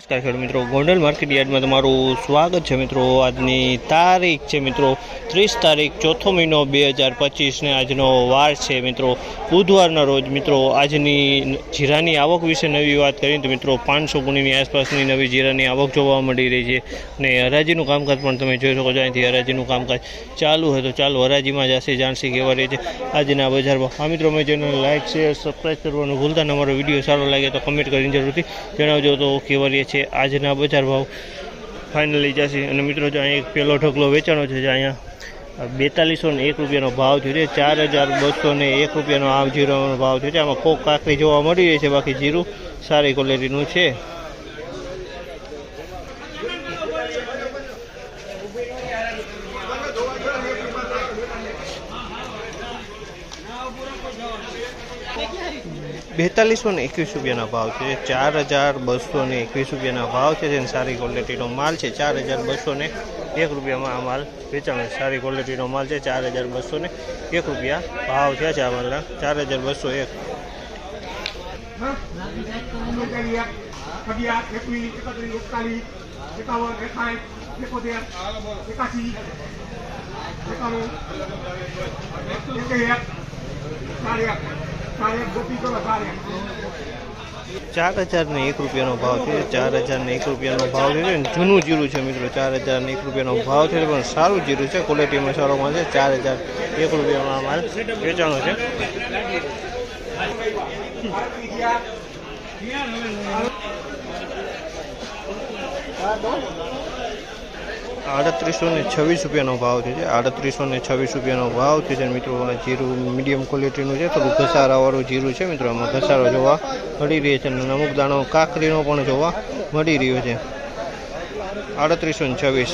નમસ્કાર ખેડૂત મિત્રો. ગોંડલ માર્કેટ યાર્ડમાં તમારું સ્વાગત છે મિત્રો. આજની તારીખ છે મિત્રો ત્રીસ તારીખ, ચોથો મહિનો બે હજાર પચીસને આજનો વાર છે મિત્રો. બુધવારના રોજ મિત્રો આજની જીરાની આવક વિશે નવી વાત કરીએ તો મિત્રો પાંચસો ગુણીની આસપાસની નવી જીરાની આવક જોવા મળી રહી છે. અને હરાજીનું કામકાજ પણ તમે જોઈ શકો છો. અહીંથી હરાજીનું કામકાજ ચાલુ હોય તો ચાલુ હરાજીમાં જશે જાણશે કેવા રહે છે આજના બજારમાં. આ મિત્રો મેં ચેનલ લાઇક શેર સબસ્ક્રાઈબ કરવાનું ભૂલતા ન. અમારો વીડિયો સારો લાગે તો કમેન્ટ કરીને જરૂરથી જણાવજો તો કેવા રહે આજના બજાર ભાવ ફાઇનલી જશે. અને મિત્રો, જો અહીંયા એક પહેલો ઢગલો વેચાણો છે, જે અહીંયા બેતાલીસો ને એક રૂપિયાનો ભાવ થયો છે. ચાર હજાર બસો ને એક રૂપિયાનો આમ જીરોનો ભાવ થયો છે. આમાં કોક કાકરી જોવા મળી રહી છે. બાકી જીરું સારી ક્વોલિટીનું છે. બેતાલીસો ને એકવીસ રૂપિયાના ભાવ છે. ચાર હજાર બસો ને એકવીસ રૂપિયાના ભાવ છે. જેને સારી ક્વોલિટીનો માલ છે. ચાર હજાર બસો ને એક રૂપિયામાં આ માલ વેચાણ સારી ક્વોલિટીનો માલ છે. ચાર હજાર બસો ને એક રૂપિયા ભાવ થયા છે આ માલના. ચાર હજાર બસો એક. એકાવન એકાસી ચાર હજાર ને એક રૂપિયાનો ભાવ છે ચાર હજાર ને એક રૂપિયાનો ભાવ છે. જૂનું જીરું છે મિત્રો, ચાર હજાર ને એક રૂપિયાનો ભાવ છે. પણ સારું જીરું છે. ક્વોલિટીમાં સારો માલ છે. ચાર હજાર એક રૂપિયામાં માલ વેચાણો છે. આડત્રીસો ને છવ્વીસ રૂપિયાનો ભાવ છે. આડત્રીસો ને છવ્વીસ રૂપિયાનો ભાવ છે. મિત્રો જીરું મીડિયમ ક્વોલિટીનું છે. થોડું ઘસારાવાળું જીરું છે. મિત્રો, આમાં ઘસારો જોવા મળી રહ્યો છે. અને અમુક દાણો કાકરીનો પણ જોવા મળી રહ્યો છે. આડત્રીસો ને છવ્વીસ.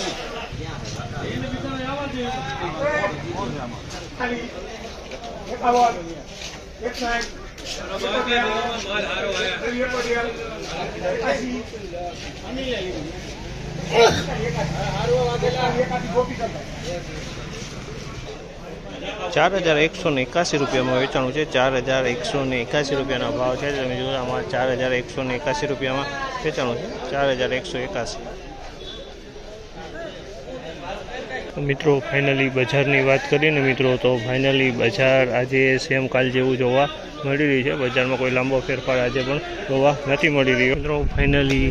ચાર હજાર એકસો ને એકાસી રૂપિયામાં વેચાણું છે. ચાર હજાર એકસો ને એકાસી રૂપિયાનો ભાવ છે. તમે જુઓ, આમાં ચાર હજાર એકસો ને એકાસી રૂપિયામાં વેચાણું છે. ચાર હજાર એકસો એકાસી મિત્રો, ફાઇનલી બજારની વાત કરીએ ને મિત્રો, તો ફાઇનલી બજાર આજે સેમ કાલ જેવું જોવા મળી રહ્યું છે. બજારમાં કોઈ લાંબો ફેરફાર આજે પણ જોવા નથી મળી રહ્યો. મિત્રો, ફાઇનલી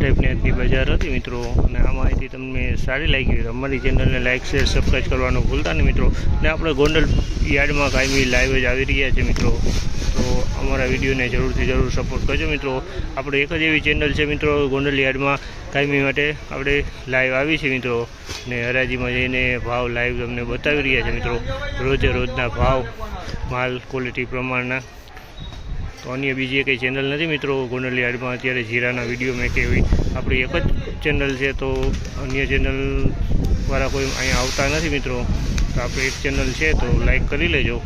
ટાઈપની આજની બજાર હતી મિત્રો. અને આ માહિતી તમને સારી લાગી હોય અમારી ચેનલને લાઇક શેર સબસ્ક્રાઈબ કરવાનું ભૂલતા નહીં મિત્રો. અને આપણે ગોંડલ યાર્ડમાં કાયમી લાઈવ જ આવી રહ્યા છે મિત્રો. તો અમારા વિડીયોને જરૂરથી જરૂર સપોર્ટ કરજો મિત્રો. આપણે એક જ એવી ચેનલ છે મિત્રો, ગોંડલ યાર્ડમાં કાયમી માટે આપણે લાઈવ આવી છે મિત્રો. ને હરાજીમાં જઈને ભાવ લાઈવ તમને બતાવી રહ્યા છે મિત્રો. રોજે રોજના ભાવ, માલ ક્વોલિટી પ્રમાણના તો અન્ય બીજી કંઈ ચેનલ નથી મિત્રો. ગોંડલ યાર્ડમાં અત્યારે જીરાના વીડિયો મેં એવી આપણી એક જ ચેનલ છે, તો અન્ય ચેનલવાળા કોઈ અહીંયા આવતા નથી મિત્રો. તો આપણે એક ચેનલ છે, તો લાઈક કરી લેજો.